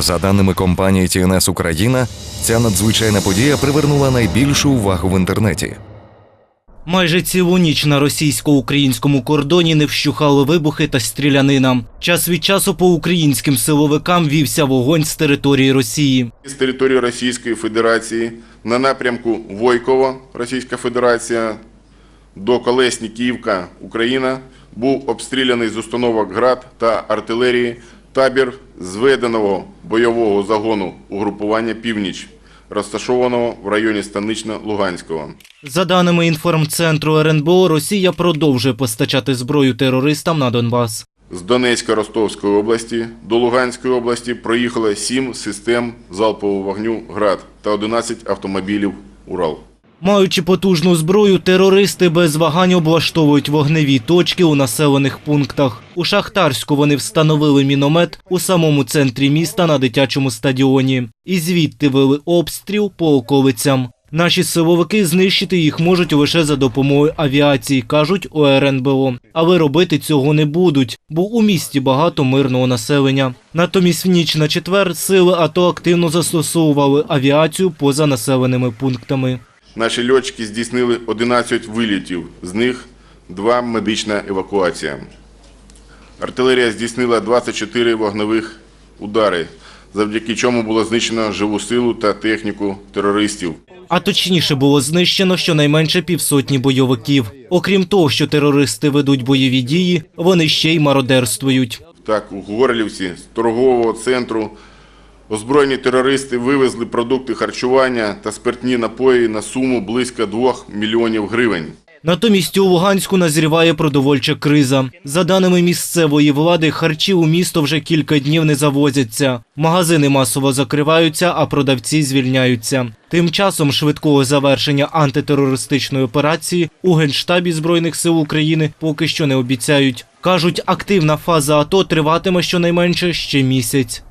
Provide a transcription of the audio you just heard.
За даними компанії TNS Україна, ця надзвичайна подія привернула найбільшу увагу в інтернеті. Майже цілу ніч на російсько-українському кордоні не вщухали вибухи та стрілянина. Час від часу по українським силовикам вівся вогонь з території Росії. з території Російської Федерації на напрямку Войково, Російська Федерація, до Колесніківка, Україна, був обстріляний з установок ГРАД та артилерії табір зведеного бойового загону угрупування «Північ», розташованого в районі Станично-Луганського. За даними інформцентру РНБО, Росія продовжує постачати зброю терористам на Донбас. З Донецька Ростовської області до Луганської області проїхало 7 систем залпового вогню ГРАД та 11 автомобілів «Урал». Маючи потужну зброю, терористи без вагань облаштовують вогневі точки у населених пунктах. У Шахтарську вони встановили міномет у самому центрі міста на дитячому стадіоні. І звідти вели обстріл по околицям. Наші силовики знищити їх можуть лише за допомогою авіації, кажуть у РНБО. Але робити цього не будуть, бо у місті багато мирного населення. Натомість в ніч на четвер сили АТО активно застосовували авіацію поза населеними пунктами. Наші льотчики здійснили 11 вилітів, з них 2 медична евакуація. Артилерія здійснила 24 вогневих удари, завдяки чому було знищено живу силу та техніку терористів. А точніше було знищено щонайменше півсотні бойовиків. Окрім того, що терористи ведуть бойові дії, вони ще й мародерствують. Так, у Горлівці з торгового центру озброєні терористи вивезли продукти харчування та спиртні напої на суму близько 2 мільйонів гривень. Натомість у Луганську назріває продовольча криза. За даними місцевої влади, харчі у місто вже кілька днів не завозяться. Магазини масово закриваються, а продавці звільняються. Тим часом швидкого завершення антитерористичної операції у Генштабі Збройних сил України поки що не обіцяють. Кажуть, активна фаза АТО триватиме щонайменше ще місяць.